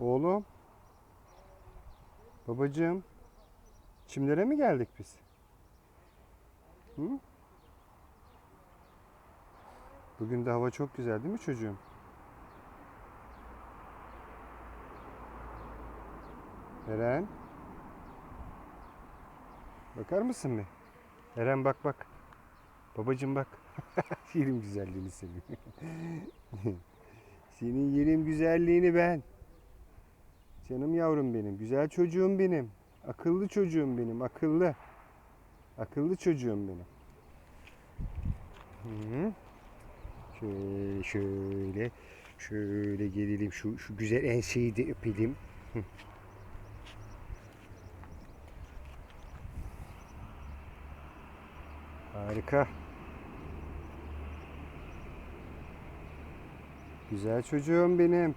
Oğlum. Babacığım. Çimlere mi geldik biz? Hı? Bugün de hava çok güzel değil mi çocuğum? Eren. Bakar mısın bir? Eren bak bak. Babacığım bak. yerim güzelliğini senin. senin yerim güzelliğini ben. Canım yavrum benim. Güzel çocuğum benim. Akıllı çocuğum benim. Akıllı. Akıllı çocuğum benim. Hı. Şöyle şöyle şöyle gelelim şu şu güzel enseyi de öpelim. Hı. Harika. Güzel çocuğum benim.